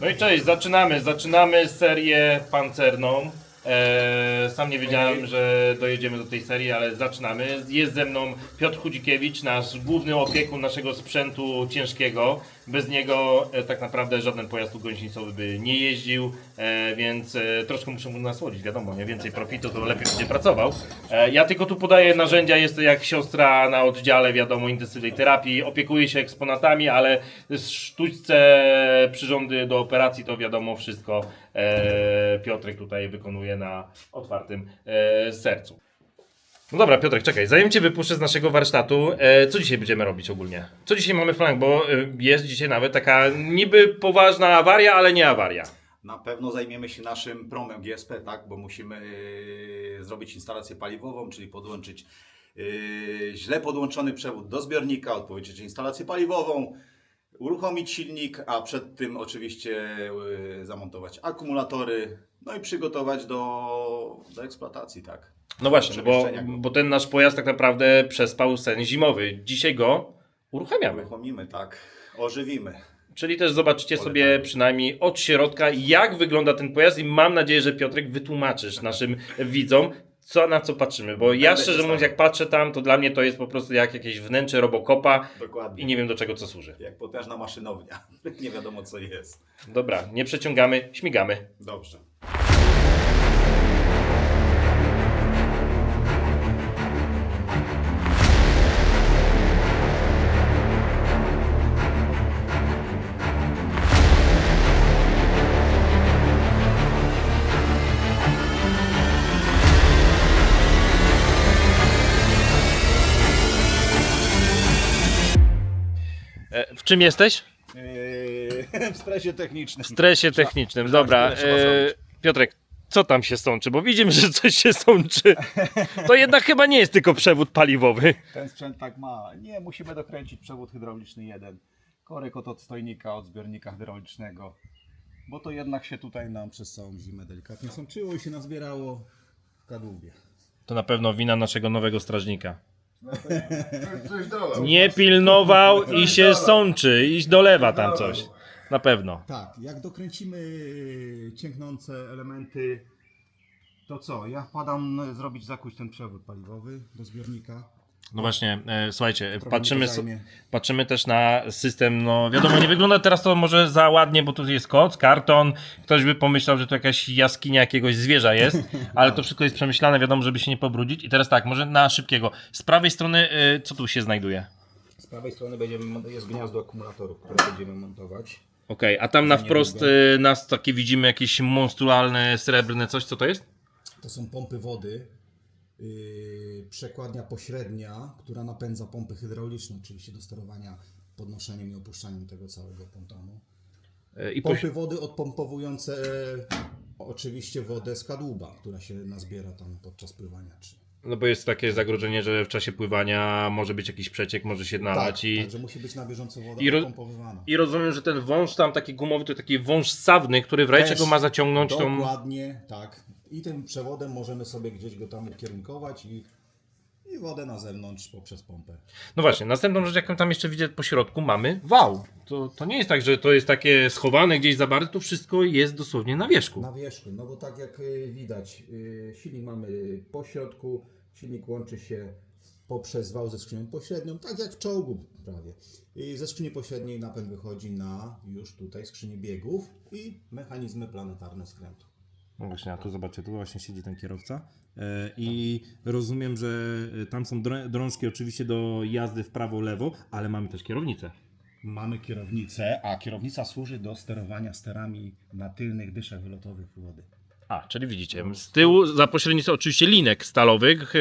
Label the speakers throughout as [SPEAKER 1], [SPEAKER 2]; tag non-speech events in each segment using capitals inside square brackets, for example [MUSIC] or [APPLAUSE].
[SPEAKER 1] No i cześć, zaczynamy. Zaczynamy serię pancerną. Eee, sam nie wiedziałem, że dojedziemy do tej serii, ale zaczynamy. Jest ze mną Piotr Chudzikiewicz, nasz główny opiekun naszego sprzętu ciężkiego. Bez niego e, tak naprawdę żaden pojazd gąsienicowy by nie jeździł, e, więc e, troszkę muszę mu nasłodzić, wiadomo, nie więcej profitu, to lepiej będzie pracował. E, ja tylko tu podaję narzędzia, jest to jak siostra na oddziale, wiadomo, intensywnej terapii, opiekuje się eksponatami, ale sztućce, przyrządy do operacji, to wiadomo wszystko e, Piotrek tutaj wykonuje na otwartym e, sercu. No dobra, Piotrek, czekaj, zanim Cię wypuszczę z naszego warsztatu, e, co dzisiaj będziemy robić ogólnie? Co dzisiaj mamy w planach, bo e, jest dzisiaj nawet taka niby poważna awaria, ale nie awaria.
[SPEAKER 2] Na pewno zajmiemy się naszym promem GSP, tak? Bo musimy yy, zrobić instalację paliwową, czyli podłączyć yy, źle podłączony przewód do zbiornika, odpowiedzieć instalację paliwową, uruchomić silnik, a przed tym oczywiście yy, zamontować akumulatory, no i przygotować do, do eksploatacji, tak?
[SPEAKER 1] No właśnie, bo,
[SPEAKER 2] Przemieszczenia go.
[SPEAKER 1] bo ten nasz pojazd tak naprawdę przespał sen zimowy. Dzisiaj go uruchamiamy.
[SPEAKER 2] Uruchomimy, tak? Ożywimy.
[SPEAKER 1] Czyli też zobaczycie sobie
[SPEAKER 2] Polecamy.
[SPEAKER 1] przynajmniej od środka, jak wygląda ten pojazd i mam nadzieję, że Piotrek wytłumaczysz naszym widzom, co na co patrzymy, bo ja
[SPEAKER 2] Będę
[SPEAKER 1] szczerze
[SPEAKER 2] się
[SPEAKER 1] mówiąc, jak patrzę tam, to dla mnie to jest po prostu jak jakieś wnętrze Robocopa
[SPEAKER 2] Dokładnie.
[SPEAKER 1] i nie wiem do czego co służy.
[SPEAKER 2] Jak potężna maszynownia. [LAUGHS] nie wiadomo co jest.
[SPEAKER 1] Dobra, nie przeciągamy, śmigamy.
[SPEAKER 2] Dobrze.
[SPEAKER 1] E, w czym jesteś?
[SPEAKER 2] Yy, [LAUGHS] w stresie technicznym.
[SPEAKER 1] W stresie technicznym, dobra. E,
[SPEAKER 2] zrobić.
[SPEAKER 1] Piotrek, co tam się sączy? Bo widzimy, że coś się sączy. To jednak chyba nie jest tylko przewód paliwowy.
[SPEAKER 2] Ten sprzęt tak ma. Nie, musimy dokręcić przewód hydrauliczny jeden. Korek od odstojnika, od zbiornika hydraulicznego. Bo to jednak się tutaj nam przez całą zimę delikatnie sączyło i się nazbierało w kadłubie.
[SPEAKER 1] To na pewno wina naszego nowego strażnika.
[SPEAKER 3] Coś dolał.
[SPEAKER 1] Nie pilnował i się sączy i dolewa tam coś. Na pewno.
[SPEAKER 2] Tak, jak dokręcimy cięgnące elementy, to co? Ja wpadam zrobić zakuć ten przewód paliwowy do zbiornika.
[SPEAKER 1] No właśnie, e, słuchajcie,
[SPEAKER 2] Trochę
[SPEAKER 1] patrzymy,
[SPEAKER 2] mi to
[SPEAKER 1] so,
[SPEAKER 2] zajmie.
[SPEAKER 1] patrzymy też na system, no wiadomo, nie wygląda teraz to może za ładnie, bo tu jest koc, karton, ktoś by pomyślał, że to jakaś jaskinia jakiegoś zwierza jest, [LAUGHS] ale to wszystko jest przemyślane, wiadomo, żeby się nie pobrudzić. I teraz tak, może na szybkiego, z prawej strony, e, co tu się znajduje?
[SPEAKER 2] Z prawej strony będziemy, mon- jest gniazdo akumulatorów, które będziemy montować.
[SPEAKER 1] Okej, a tam na wprost e, nas takie widzimy jakieś monstrualne, srebrne coś, co to jest?
[SPEAKER 4] To są pompy wody, przekładnia pośrednia, która napędza pompy hydrauliczne, oczywiście do sterowania podnoszeniem i opuszczaniem tego całego pontonu.
[SPEAKER 1] E, I
[SPEAKER 4] Pompy wody odpompowujące e, oczywiście wodę z kadłuba, która się nazbiera tam podczas pływania. Czy...
[SPEAKER 1] No bo jest takie zagrożenie, że w czasie pływania może być jakiś przeciek, może się nalać
[SPEAKER 4] Tak,
[SPEAKER 1] i...
[SPEAKER 4] Także musi być na bieżąco woda
[SPEAKER 1] I. I rozumiem, że ten wąż tam taki gumowy to taki wąż ssawny, który w razie czego ma zaciągnąć tą...
[SPEAKER 4] Dokładnie, tak. I tym przewodem możemy sobie gdzieś go tam ukierunkować i, i wodę na zewnątrz poprzez pompę.
[SPEAKER 1] No właśnie, następną rzecz, jaką tam jeszcze widzę po środku, mamy wał. To, to nie jest tak, że to jest takie schowane gdzieś za bardzo, to wszystko jest dosłownie na wierzchu.
[SPEAKER 4] Na wierzchu, no bo tak jak y, widać, y, silnik mamy po środku, silnik łączy się poprzez wał ze skrzynią pośrednią, tak jak w czołgu prawie. I ze skrzyni pośredniej napęd wychodzi na już tutaj skrzyni biegów i mechanizmy planetarne skrętu.
[SPEAKER 1] No właśnie, a tu zobaczcie, tu właśnie siedzi ten kierowca. E, I rozumiem, że e, tam są drążki oczywiście do jazdy w prawo, lewo, ale mamy też kierownicę.
[SPEAKER 2] Mamy kierownicę, a kierownica służy do sterowania sterami na tylnych dyszach wylotowych wody.
[SPEAKER 1] A, czyli widzicie, z tyłu za pośrednictwem oczywiście linek stalowych e,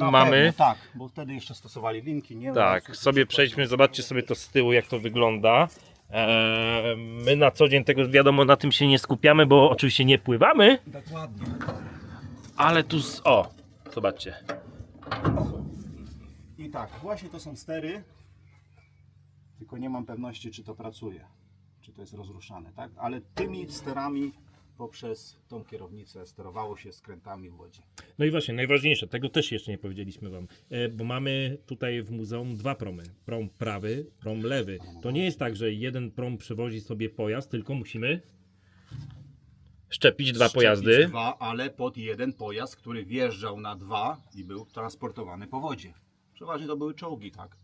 [SPEAKER 2] Na
[SPEAKER 1] mamy.
[SPEAKER 2] pewno, tak, bo wtedy jeszcze stosowali linki, nie?
[SPEAKER 1] Tak, sobie przejdźmy, zobaczcie sobie to z tyłu, jak to wygląda. Eee, my na co dzień tego, wiadomo, na tym się nie skupiamy, bo oczywiście nie pływamy,
[SPEAKER 2] Dokładnie.
[SPEAKER 1] ale tu, z, o, zobaczcie.
[SPEAKER 2] I tak, właśnie to są stery, tylko nie mam pewności, czy to pracuje, czy to jest rozruszane, tak? Ale tymi sterami poprzez tą kierownicę sterowało się skrętami w wodzie.
[SPEAKER 1] No i właśnie, najważniejsze, tego też jeszcze nie powiedzieliśmy wam, e, bo mamy tutaj w muzeum dwa promy. Prom prawy, prom lewy. To nie jest tak, że jeden prom przewozi sobie pojazd, tylko musimy szczepić dwa
[SPEAKER 2] Szczepić
[SPEAKER 1] pojazdy.
[SPEAKER 2] Dwa, ale pod jeden pojazd, który wjeżdżał na dwa i był transportowany po wodzie. Przeważnie to były czołgi, tak?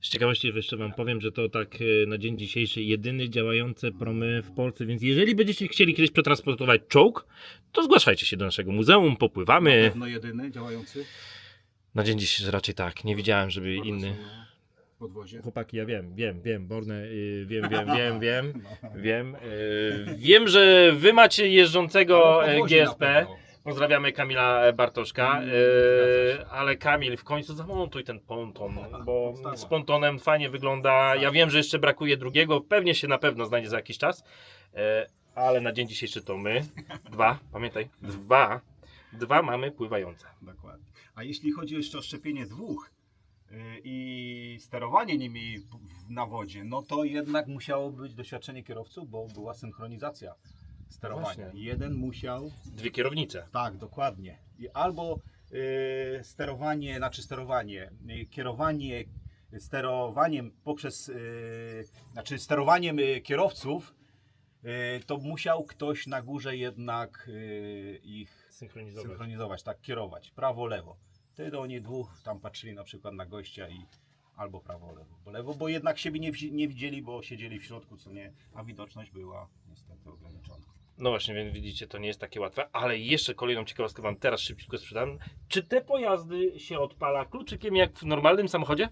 [SPEAKER 1] Z ciekawości jeszcze wam powiem, że to tak e, na dzień dzisiejszy jedyny działające promy w Polsce, więc jeżeli będziecie chcieli kiedyś przetransportować czołg, to zgłaszajcie się do naszego muzeum, popływamy.
[SPEAKER 2] Pewno jedyny działający.
[SPEAKER 1] Na dzień dzisiejszy raczej tak, nie widziałem, żeby inny...
[SPEAKER 2] Podwozie.
[SPEAKER 1] Chłopaki, ja wiem, wiem, wiem, Borne, y, wiem, wiem, [LAUGHS] wiem, wiem, wiem. y, wiem, że wy macie jeżdżącego e,
[SPEAKER 2] na
[SPEAKER 1] GSP. Pozdrawiamy Kamila Bartoszka,
[SPEAKER 2] Mm, się.
[SPEAKER 1] ale Kamil w końcu zamontuj ten ponton, bo
[SPEAKER 2] Podstawa.
[SPEAKER 1] z pontonem fajnie wygląda. Ja wiem, że jeszcze brakuje drugiego, pewnie się na pewno znajdzie za jakiś czas, e, ale na dzień dzisiejszy to my, dwa, pamiętaj, dwa, dwa mamy pływające.
[SPEAKER 2] Dokładnie. A jeśli chodzi jeszcze o szczepienie dwóch i sterowanie nimi na wodzie, no to jednak musiało być doświadczenie kierowców, bo była synchronizacja sterowania.
[SPEAKER 1] Właśnie.
[SPEAKER 2] Jeden musiał
[SPEAKER 1] Dwie kierownice.
[SPEAKER 2] Tak, dokładnie. I albo y, sterowanie, znaczy sterowanie, y, kierowanie sterowaniem poprzez, y, znaczy sterowaniem y, kierowców, y, to musiał ktoś na górze jednak y, ich
[SPEAKER 1] Synchronizować.
[SPEAKER 2] synchronizować, tak, kierować, prawo, lewo. Wtedy oni dwóch tam patrzyli na przykład na gościa i albo prawo, lewo, bo lewo, bo jednak siebie nie, wzi- nie widzieli, bo siedzieli w środku, co nie, a widoczność była niestety ograniczona.
[SPEAKER 1] No właśnie, więc widzicie, to nie jest takie łatwe, ale jeszcze kolejną ciekawostkę Wam teraz szybciutko sprzedam. Czy te pojazdy się odpala kluczykiem jak w normalnym samochodzie?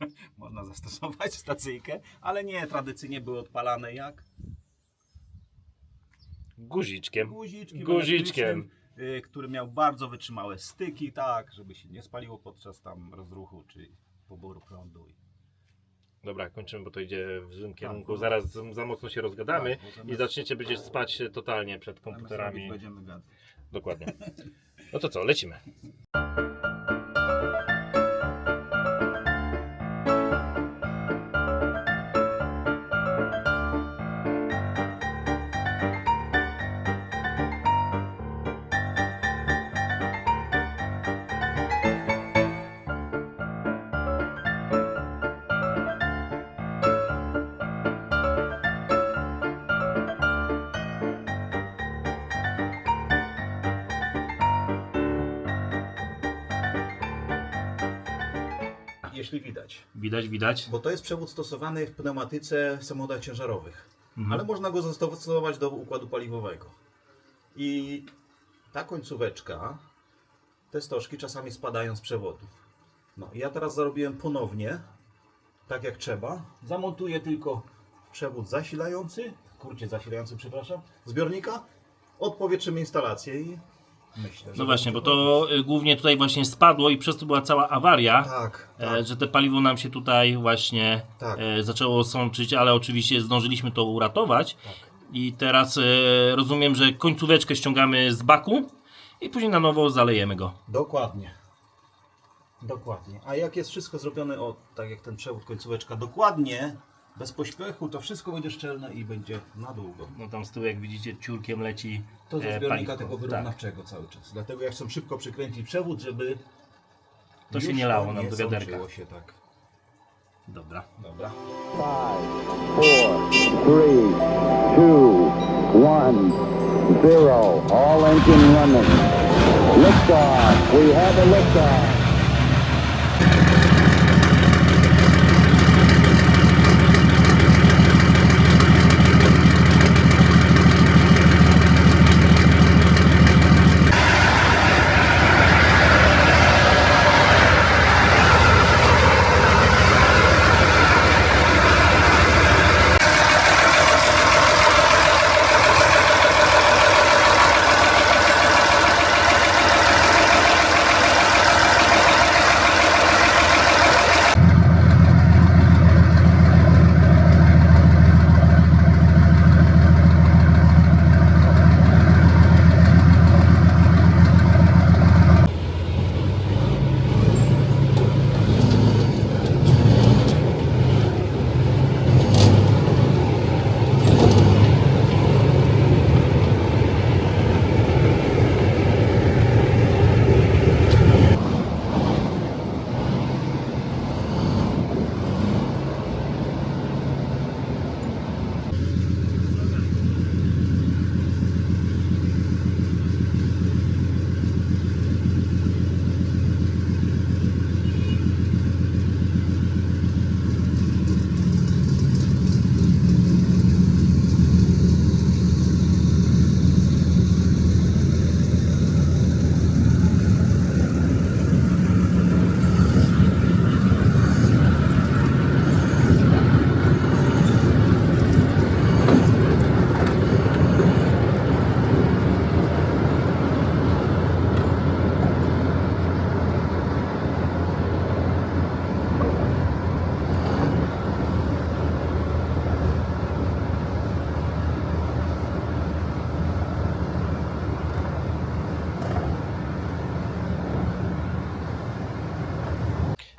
[SPEAKER 1] [LAUGHS]
[SPEAKER 2] można zastosować stacyjkę, ale nie, tradycyjnie były odpalane jak
[SPEAKER 1] Guziczkiem.
[SPEAKER 2] guziczkiem,
[SPEAKER 1] Guziczkiem.
[SPEAKER 2] y, który miał bardzo wytrzymałe styki, tak, żeby się nie spaliło podczas tam rozruchu czy poboru prądu. I-
[SPEAKER 1] Dobra, kończymy, bo to idzie w złym kierunku.
[SPEAKER 2] bo-
[SPEAKER 1] Zaraz za- za mocno się rozgadamy
[SPEAKER 2] Tak, bo
[SPEAKER 1] i
[SPEAKER 2] zamiast-
[SPEAKER 1] zaczniecie będziecie spać totalnie przed
[SPEAKER 2] Zamiast
[SPEAKER 1] komputerami.
[SPEAKER 2] robić Będziemy gadać.
[SPEAKER 1] Dokładnie. No to co, lecimy.
[SPEAKER 2] Jeśli widać.
[SPEAKER 1] Widać, widać.
[SPEAKER 2] Bo to jest przewód stosowany w pneumatyce samochodach ciężarowych.
[SPEAKER 1] Mhm.
[SPEAKER 2] Ale można go zastosować do układu paliwowego. I ta końcóweczka, te stożki czasami spadają z przewodów. No ja teraz zarobiłem ponownie, tak jak trzeba. Zamontuję tylko przewód zasilający, kurcie zasilający, przepraszam, zbiornika, odpowietrzymy instalację i myślę, że...
[SPEAKER 1] No właśnie, bo to y, głównie tutaj właśnie spadło i przez to była cała awaria.
[SPEAKER 2] Tak,
[SPEAKER 1] E,
[SPEAKER 2] tak.
[SPEAKER 1] że te paliwo nam się tutaj właśnie
[SPEAKER 2] Tak.
[SPEAKER 1] e, zaczęło sączyć, ale oczywiście zdążyliśmy to uratować.
[SPEAKER 2] Tak.
[SPEAKER 1] I teraz e, rozumiem, że końcóweczkę ściągamy z baku i później na nowo zalejemy go.
[SPEAKER 2] Dokładnie. Dokładnie. A jak jest wszystko zrobione, o, tak jak ten przewód, końcóweczka, dokładnie, bez pośpiechu, to wszystko będzie szczelne i będzie na długo.
[SPEAKER 1] No tam z tyłu, jak widzicie, ciurkiem leci
[SPEAKER 2] To ze
[SPEAKER 1] e,
[SPEAKER 2] zbiornika
[SPEAKER 1] paliwko.
[SPEAKER 2] tego
[SPEAKER 1] Tak.
[SPEAKER 2] wyrównawczego cały czas. Dlatego ja chcę szybko przykręcić przewód, żeby
[SPEAKER 1] To się
[SPEAKER 2] już
[SPEAKER 1] nie lało nam do wiaderka.
[SPEAKER 2] sączyło się tak.
[SPEAKER 1] Dobra.
[SPEAKER 2] Dobra.
[SPEAKER 5] Four, three, two, one, zero. All engine running. Liftoff. We have a liftoff.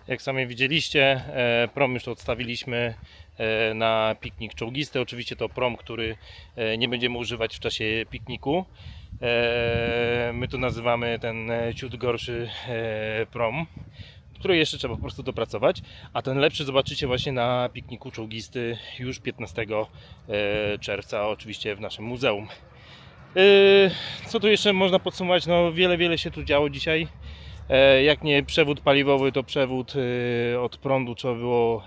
[SPEAKER 1] Jak sami widzieliście, e, prom już odstawiliśmy e, na piknik czołgisty. Oczywiście to prom, który e, nie będziemy używać w czasie pikniku. My tu nazywamy ten ciut gorszy prom, który jeszcze trzeba po prostu dopracować. A ten lepszy zobaczycie właśnie na pikniku czołgisty już 15 e, czerwca, oczywiście w naszym muzeum. Co tu jeszcze można podsumować? No wiele, wiele się tu działo dzisiaj. E, Jak nie przewód paliwowy, to przewód e, od prądu trzeba było,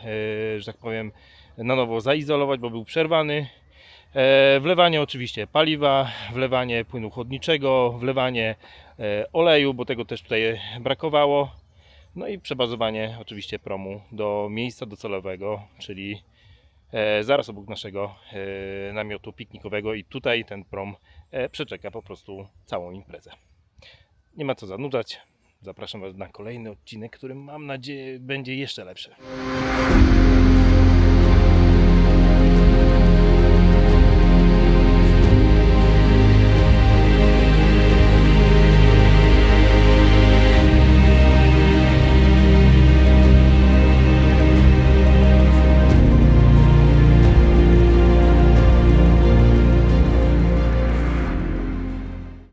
[SPEAKER 1] e, że tak powiem, na nowo zaizolować, bo był przerwany. Wlewanie oczywiście paliwa, wlewanie płynu chłodniczego, wlewanie oleju, bo tego też tutaj brakowało. No i przebazowanie oczywiście promu do miejsca docelowego, czyli zaraz obok naszego namiotu piknikowego i tutaj ten prom przeczeka po prostu całą imprezę. Nie ma co zanudzać. Zapraszam Was na kolejny odcinek, który mam nadzieję będzie jeszcze lepszy.